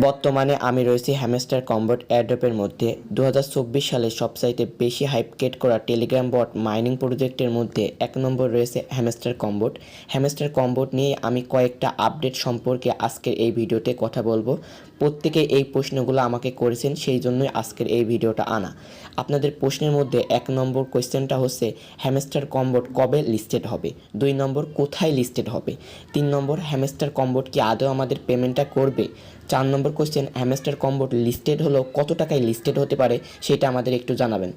বর্তমানে আমি রয়েছি হ্যামেস্টার কম্বট এয়ারড্রপের মধ্যে। দু হাজার চব্বিশ সালে সবচাইতে বেশি হাইপকেট করা টেলিগ্রাম বট মাইনিং প্রজেক্টের মধ্যে এক নম্বর রয়েছে হ্যামেস্টার কম্বট। হ্যামেস্টার কম্বট নিয়ে আমি কয়েকটা আপডেট সম্পর্কে আজকের এই ভিডিওতে কথা বলব। প্রত্যেকে এই প্রশ্নগুলো আমাকে করেছেন, সেই জন্যই আজকের এই ভিডিওটা আনা। আপনাদের প্রশ্নের মধ্যে এক নম্বর কোয়েশ্চেনটা হচ্ছে, হ্যামস্টার কম্বট কবে লিস্টেড হবে? দুই নম্বর, কোথায় লিস্টেড হবে? তিন নম্বর, হ্যামস্টার কম্বট কি আদৌ আমাদের পেমেন্টটা করবে? চার নম্বর কোয়েশ্চেন হ্যামস্টার কম্বোট লিস্টেড হলো, কত টাকায় লিস্টেড হতে পারে? সেটা আমাদের একটু জানাবেন।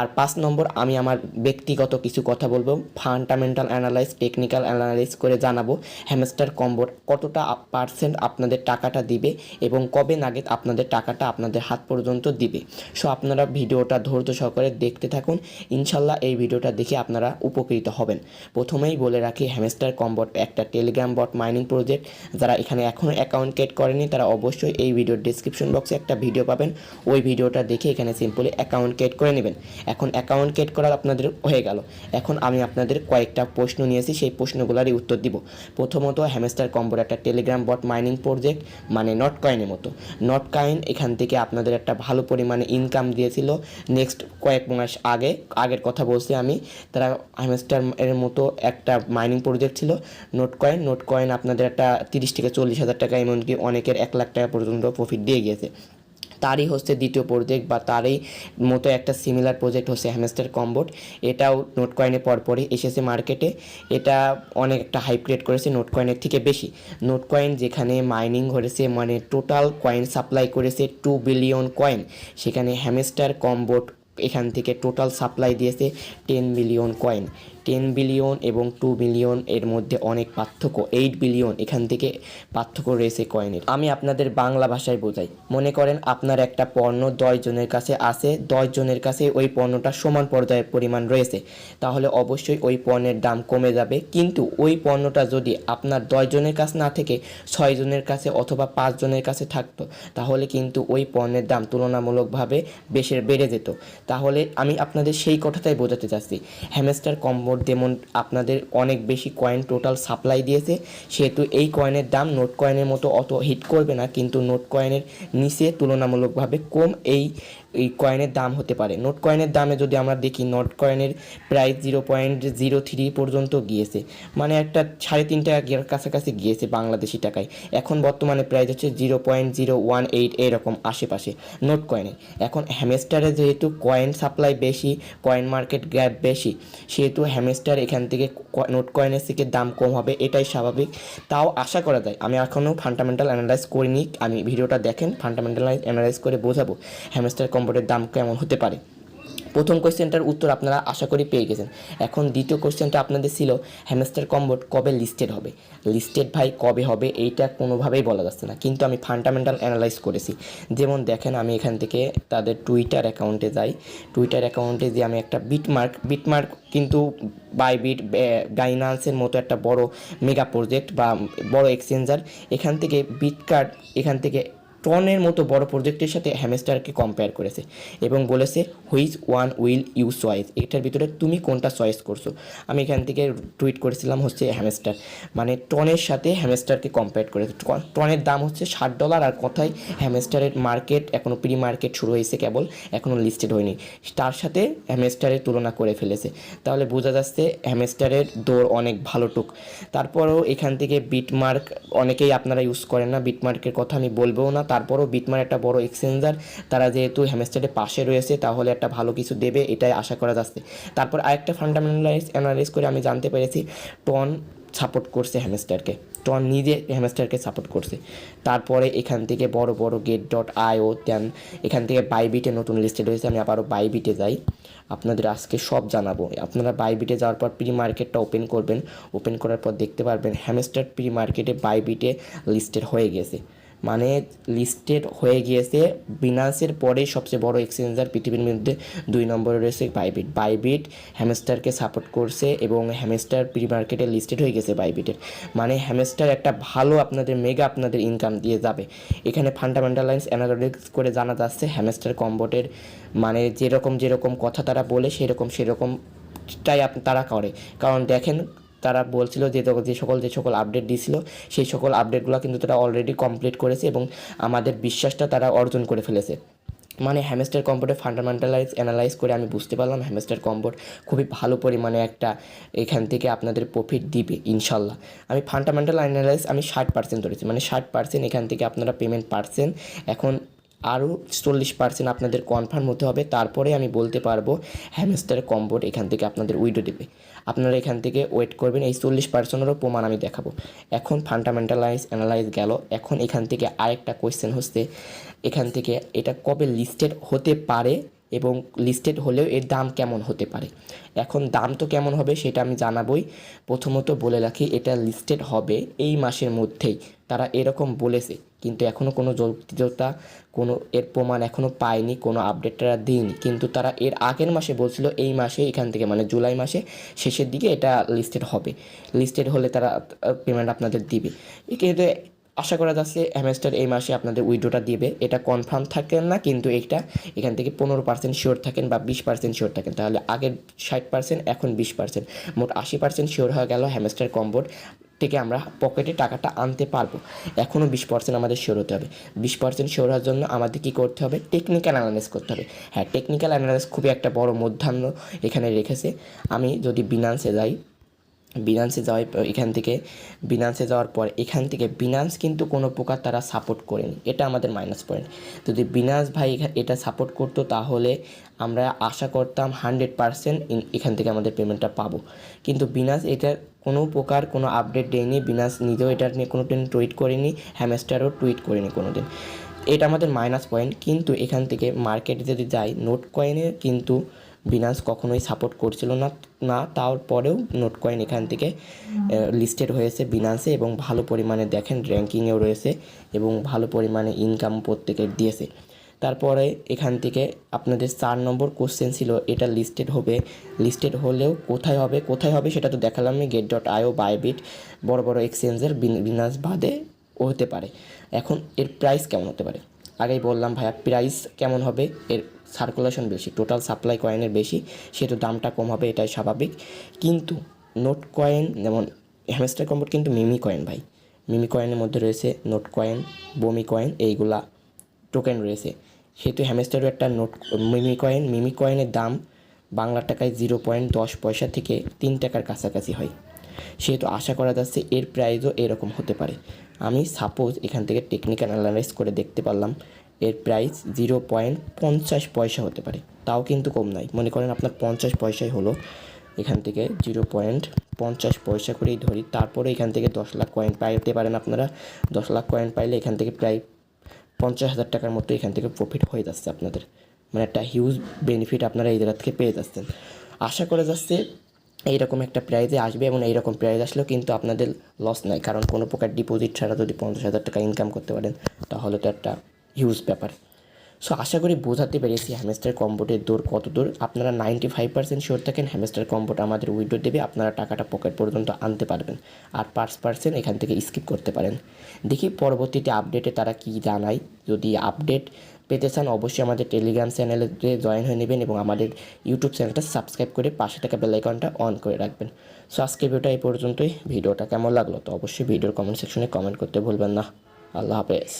আর পাঁচ নম্বর, আমি আমার ব্যক্তিগত কিছু কথা বলব, ফান্ডামেন্টাল অ্যানালাইজ টেকনিক্যাল অ্যানালাইজ করে জানাব, হ্যামস্টার কম্বোট কতটা পার্সেন্ট আপনাদের টাকাটা দিবে এবং কবে নাগাদ আপনাদের টাকাটা আপনাদের হাত পর্যন্ত দিবে। সো, আপনারা ভিডিওটা ধৈর্য সহকারে দেখতে থাকুন। ইনশাল্লাহ এই ভিডিওটা দেখে আপনারা উপকৃত হবেন। প্রথমেই বলে রাখি হ্যামস্টার কম্বট একটা টেলিগ্রাম বট মাইনিং প্রজেক্ট যারা এখানে এখনও অ্যাকাউন্ট ক্রিয়েট করেনি, তারা অবশ্যই এই ভিডিওর ডিসক্রিপশন বক্সে একটা ভিডিও পাবেন। ওই ভিডিওটা দেখে এখানে সিম্পলি অ্যাকাউন্ট ক্রিয়েট করে নেবেন। এখন অ্যাকাউন্ট ক্রিয়েট করার আপনাদের হয়ে গেল। এখন আমি আপনাদের কয়েকটা প্রশ্ন নিয়েছি, সেই প্রশ্নগুলোরই উত্তর দিব। প্রথমত হ্যামস্টার কম্বোর একটা টেলিগ্রাম বট মাইনিং প্রজেক্ট মানে নট কয়েনের মতো। নট কাইন এখান থেকে আপনাদের একটা ভালো পরিমাণে ইনকাম দিয়েছিল। নেক্সট কয়েক মাস আগে, আগের কথা বলছি আমি, তারা হ্যামস্টার এর মতো একটা মাইনিং প্রজেক্ট ছিল। নোট কয়েন নোট কয়েন আপনাদের একটা তিরিশ থেকে চল্লিশ হাজার টাকা এমনকি অনেকের এক লাখ টাকা পর্যন্ত প্রফিট দিয়ে গিয়েছে। তারই হচ্ছে দ্বিতীয় প্রজেক্ট বা তারই মতো একটা সিমিলার প্রজেক্ট হচ্ছে হ্যামস্টার কম্বোট এটাও নোট কয়েনে পরপরই এসেছে মার্কেটে এটা অনেক একটা হাইপ ক্রিয়েট করেছে নোট কয়েনের থেকে বেশি। নোট কয়েন যেখানে মাইনিং করেছে মানে টোটাল কয়েন সাপ্লাই করেছে টু বিলিয়ন কয়েন সেখানে হ্যামস্টার কম্বোট এখান থেকে টোটাল সাপ্লাই দিয়েছে ten billion coin ten billion এবং টু বিলিয়ন এর মধ্যে অনেক পার্থক্য। এইট বিলিয়ন এখান থেকে পার্থক্য রয়েছে কয়েনের আমি আপনাদের বাংলা ভাষায় বোঝাই। মনে করেন আপনার একটা পণ্য জনের কাছে আছে জনের কাছে ওই পণ্যটা সমান পর্যায়ের পরিমাণ রয়েছে। তাহলে অবশ্যই ওই পণ্যের দাম কমে যাবে। কিন্তু ওই পণ্যটা যদি আপনার জনের কাছে না থেকে ছয় জনের কাছে অথবা পাঁচ জনের কাছে থাকতো, তাহলে কিন্তু ওই পণ্যের দাম তুলনামূলকভাবে বেশি বেড়ে যেত। তাহলে আমি আপনাদের সেই কথাটাই বোঝাতে চাচ্ছি। হ্যামস্টার কম্বোর্ড যেমন আপনাদের অনেক বেশি কয়েন টোটাল সাপ্লাই দিয়েছে, সেহেতু এই কয়েনের দাম নোট কয়েনের মতো অত হিট করবে না, কিন্তু নোট কয়েনের নিচে তুলনামূলকভাবে কম এই এই কয়েনের দাম হতে পারে। নোট কয়েনের দামে যদি আমরা দেখি নোট কয়েনের price zero point zero three পর্যন্ত গিয়েছে। মানে একটা সাড়ে তিন টাকার কাছাকাছি গিয়েছে বাংলাদেশি টাকায়। এখন বর্তমানে প্রাইস হচ্ছে zero point zero one eight এরকম আশেপাশে নোট কয়েনে এখন হ্যামেস্টারে যেহেতু কয়েন সাপ্লাই বেশি কয়েন মার্কেট গ্যাপ বেশি, সেহেতু হ্যামেস্টার এখান থেকে নোট কয়েনের থেকে দাম কম হবে, এটাই স্বাভাবিক। তাও আশা করা যায়, আমি এখনও ফান্ডামেন্টাল অ্যানালাইজ করিনি, আমি ভিডিওটা দেখেন ফান্ডামেন্টাল অ্যানালাইজ করে বোঝাবো। হ্যামেস্টার কম্বোর্ডের দাম কেমন হতে পারে? প্রথম কোয়েশ্চেনটার উত্তর আপনারা আশা করি পেয়ে গেছেন। এখন দ্বিতীয় কোয়েশ্চেনটা আপনাদের ছিল, হ্যামস্টার কম্বোট কবে লিস্টেড হবে? লিস্টেড ভাই কবে হবে এইটা কোনোভাবেই বলা যাচ্ছে না। কিন্তু আমি ফান্ডামেন্টাল অ্যানালাইজ করেছি। যেমন দেখেন আমি এখান থেকে তাদের টুইটার অ্যাকাউন্টে যাই। টুইটার অ্যাকাউন্টে যে আমি একটা বিটমার্ক বিটমার্ক কিন্তু বাইবিট গাইনান্সের মতো একটা বড় মেগা প্রজেক্ট বা বড় এক্সচেঞ্জার এখান থেকে বিটকার্ড এখান থেকে টনের মতো বড় প্রজেক্টের সাথে হ্যামস্টারকে কম্পেয়ার করেছে এবং বলেছে which one will you choice এটার ভিতরে তুমি কোনটা চয়েস করছ? আমি এখান থেকে টুইট করেছিলাম হচ্ছে হ্যামস্টার মানে টনের সাথে হ্যামস্টারকে কম্পেয়ার করেছে। টনের দাম হচ্ছে ষাট ডলার আর কথায় হ্যামস্টারের মার্কেট এখনও প্রি মার্কেট শুরু হয়েছে কেবল এখনও লিস্টেড হয়নি। তার সাথে হ্যামস্টারের তুলনা করে ফেলেছে। তাহলে বোঝা যাচ্ছে হ্যামস্টারের দৌড় অনেক ভালো টুক। তারপরেও এখান থেকে বিটমার্ক অনেকেই আপনারা ইউজ করেন না বিটমার্কের কথা আমি বলব না। তারপরেও বিটমার্ক একটা বড় এক্সচেঞ্জার তারা যেহেতু হ্যামস্টারের পাশে রয়েছে, তাহলে একটা ভালো কিছু দেবে, এটাই আশা করা যাচ্ছে। তারপর আরেকটা ফান্ডামেন্টালাইজ অ্যানালাইজ করে আমি জানতে পেরেছি টন সাপোর্ট করছে হ্যামস্টারকে টন নিজে হ্যামস্টারকে সাপোর্ট করছে। তারপরে এখান থেকে বড় বড় গেট ডট আইও দেন এখান থেকে বাইবিটে নতুন লিস্টেড হয়েছে, আমি আবারও বাইবিটে যাই। আপনাদের আজকে সব জানাব। আপনারা বাইবিটে যাওয়ার পর প্রি মার্কেটটা ওপেন করবেন। ওপেন করার পর দেখতে পারবেন হ্যামস্টার প্রি মার্কেটে বাইবিটে লিস্টেড হয়ে গেছে। মানে লিস্টেড হয়ে গিয়েছে। বিনান্সের পরেই সবচেয়ে বড় এক্সচেঞ্জার পৃথিবীর মধ্যে দুই নম্বরে রয়েছে বাইবিট বাইবিট হ্যামস্টারকে সাপোর্ট করছে এবং হ্যামস্টার প্রি মার্কেটে লিস্টেড হয়ে গেছে বাইবিটের মানে হ্যামস্টার একটা ভালো আপনাদের মেগা আপনাদের ইনকাম দিয়ে যাবে। এখানে ফান্ডামেন্টালাইন্স অ্যানালিটিক্স করে জানা যাচ্ছে হ্যামস্টার কম্বোটের মানে যেরকম যেরকম কথা তারা বলে সেরকম সেরকমটাই আপ তারা করে। কারণ দেখেন তারা বলছিল যে যে সকল যে সকল আপডেট দিয়েছিল, সেই সকল আপডেটগুলো কিন্তু তারা অলরেডি কমপ্লিট করেছে এবং আমাদের বিশ্বাসটা তারা অর্জন করে ফেলেছে। মানে হ্যামস্টার কম্বোর্ডে ফান্ডামেন্টালাইজ অ্যানালাইজ করে আমি বুঝতে পারলাম হ্যামস্টার কম্বোর্ড খুবই ভালো পরিমাণে একটা এখান থেকে আপনাদের প্রফিট দিবে, ইনশাল্লাহ। আমি ফান্ডামেন্টাল অ্যানালাইজ আমি ষাট পার্সেন্ট ধরেছি মানে ষাট পার্সেন্ট এখান থেকে আপনারা পেমেন্ট পার্সেন্ট এখন আরও চল্লিশ পার্সেন্ট আপনাদের কনফার্ম হতে হবে, তারপরে আমি বলতে পারব হ্যামস্টার কম্বোর্ড এখান থেকে আপনাদের উইডো দেবে। আপনারা এখান থেকে ওয়েট করবেন। এই চল্লিশ পার্সেন্টেরও প্রমাণ আমি দেখাবো। এখন ফান্ডামেন্টালাইজ অ্যানালাইজ গেল। এখন এখান থেকে আরেকটা কোয়েশ্চেন হচ্ছে, এখান থেকে এটা কবে লিস্টেড হতে পারে এবং লিস্টেড হলেও এর দাম কেমন হতে পারে? এখন দাম তো কেমন হবে সেটা আমি জানাবই। প্রথমত বলে রাখি, এটা লিস্টেড হবে এই মাসের মধ্যেই। তারা এরকম বলেছে। কিন্তু এখনও কোনো যৌক্তিকতা কোনো এর প্রমাণ এখনও পায়নি, কোনো আপডেট তারা দিইনি। কিন্তু তারা এর আগের মাসে বলছিল, এই মাসে, এখান থেকে মানে জুলাই মাসে শেষের দিকে এটা লিস্টেড হবে। লিস্টেড হলে তারা পেমেন্ট আপনাদের দিবে। কিন্তু আশা করা যাচ্ছে হ্যামস্টার এই মাসে আপনাদের উইডোটা দিবে। এটা কনফার্ম থাকেন না, কিন্তু এটা এখান থেকে পনেরো পার্সেন্ট শিওর থাকেন বা বিশ পার্সেন্ট শিওর থাকেন। তাহলে আগের ষাট পার্সেন্ট এখন বিশ পার্সেন্ট মোট আশি পার্সেন্ট শিওর হয়ে গেল হ্যামেস্টার কম্বোর্ড থেকে আমরা পকেটে টাকাটা আনতে পারব। এখনও বিশ পার্সেন্ট আমাদের শিওর হতে হবে। বিশ পার্সেন্ট শিওর হওয়ার জন্য আমাদের কী করতে হবে? টেকনিক্যাল অ্যানালাইস করতে হবে। হ্যাঁ টেকনিক্যাল অ্যানালাইস খুবই একটা বড় মধ্যাহ্ন এখানে রেখেছে। আমি যদি বিনান্সে যাই বিনান্সে যাওয়ার এখান থেকে বিনান্সে যাওয়ার পর এখান থেকে বিনান্স কিন্তু কোনো প্রকার তারা সাপোর্ট করেনি। এটা আমাদের মাইনাস পয়েন্ট যদি বিনান্স ভাই এটা সাপোর্ট করতো তাহলে আমরা আশা করতাম হান্ড্রেড পারসেন্ট এখান থেকে আমাদের পেমেন্টটা পাবো। কিন্তু বিনান্স এটার কোনো প্রকার কোনো আপডেট দেয়নি বিনান্স নিজেও এটা নিয়ে কোনো দিন টুইট করেনি হ্যামস্টারও টুইট করেনি কোনো দিন এটা আমাদের মাইনাস পয়েন্ট কিন্তু এখান থেকে মার্কেটে যদি যাই নোট কয়েনে কিন্তু বিনাস কখনোই সাপোর্ট করছিল না না তারপরেও নোট কয়েন এখান থেকে লিস্টেড হয়েছে বিনান্সে এবং ভালো পরিমাণে দেখেন র্যাঙ্কিংয়েও রয়েছে এবং ভালো পরিমাণে ইনকাম প্রত্যেকের দিয়েছে। তারপরে এখান থেকে আপনাদের চার নম্বর কোশ্চেন ছিল, এটা লিস্টেড হবে। লিস্টেড হলেও কোথায় হবে কোথায় হবে সেটা তো দেখালামই গেট ডট আইও বাইবিট বড় বড় এক্সচেঞ্জের বিনান্স বাদে ও হতে পারে। এখন এর প্রাইস কেমন হতে পারে? আগেই বললাম ভাইয়া প্রাইস কেমন হবে? এর সার্কুলেশন বেশি টোটাল সাপ্লাই কয়েনের বেশি, সেহেতু দামটা কম হবে, এটাই স্বাভাবিক। কিন্তু নোট কয়েন যেমন হ্যামস্টার কম্বোর্ড কিন্তু মিমি কয়েন ভাই। মিমি কয়েনের মধ্যে রয়েছে নোট কয়েন বমি কয়েন এইগুলা টোকেন রয়েছে। সেহেতু হ্যামস্টারও একটা নোট মিমি কয়েন। মিমি কয়েনের দাম বাংলা টাকায় জিরো পয়েন্ট দশ পয়সা থেকে তিন টাকার কাছাকাছি হয়। সেহেতু আশা করা যাচ্ছে এর প্রাইসও এরকম হতে পারে। আমি সাপোজ এখান থেকে টেকনিক্যাল অ্যানালাইজ করে দেখতে পারলাম, এর প্রাইস জিরো পয়েন্ট পঞ্চাশ পয়সা হতে পারে। তাও কিন্তু কম নয়। মনে করেন আপনার পঞ্চাশ পয়সাই হলো। এখান থেকে জিরো পয়েন্ট পঞ্চাশ পয়সা করেই ধরি। তারপরে এখান থেকে দশ লাখ কয়েন পাইতে পারেন আপনারা। দশ লাখ কয়েন পাইলে এখান থেকে প্রায় পঞ্চাশ হাজার টাকার মতো এখান থেকে প্রফিট হয়ে যাচ্ছে আপনাদের। মানে একটা হিউজ বেনিফিট আপনারা এই জায়গা থেকে পেয়ে যাচ্ছেন। আশা করে যাচ্ছে এইরকম একটা প্রাইজে আসবে এবং এইরকম প্রাইজ আসলেও কিন্তু আপনাদের লস নাই। কারণ কোনো প্রকার ডিপোজিট ছাড়া যদি পঞ্চাশ হাজার টাকা ইনকাম করতে পারেন, তাহলে তো একটা হিউজ ব্যাপার। সো আশা করি বোঝাতে পেরেছি হ্যামস্টার কম্বোটের দৌড় কত দূর। আপনারা নাইনটি ফাইভ পার্সেন্ট শিওর থাকেন হ্যামস্টার কম্বোট আমাদের উইডো দেবে, আপনারা টাকাটা পকেট পর্যন্ত আনতে পারবেন। আর পাঁচ পার্সেন্ট এখান থেকে স্কিপ করতে পারেন। দেখি পরবর্তীতে আপডেটে তারা কি জানায়। যদি আপডেট পেতে চান, অবশ্যই আমাদের টেলিগ্রাম চ্যানেলে জয়েন হয়ে নেবেন এবং আমাদের ইউটিউব চ্যানেলটা সাবস্ক্রাইব করে পাশে থাকা বেলাইকনটা অন করে রাখবেন। সো আজকের ভিডিওটা এই পর্যন্তই। ভিডিওটা কেমন লাগল তো অবশ্যই ভিডিওর কমেন্ট সেকশনে কমেন্ট করতে ভুলবেন না। আল্লাহ হাফেজ।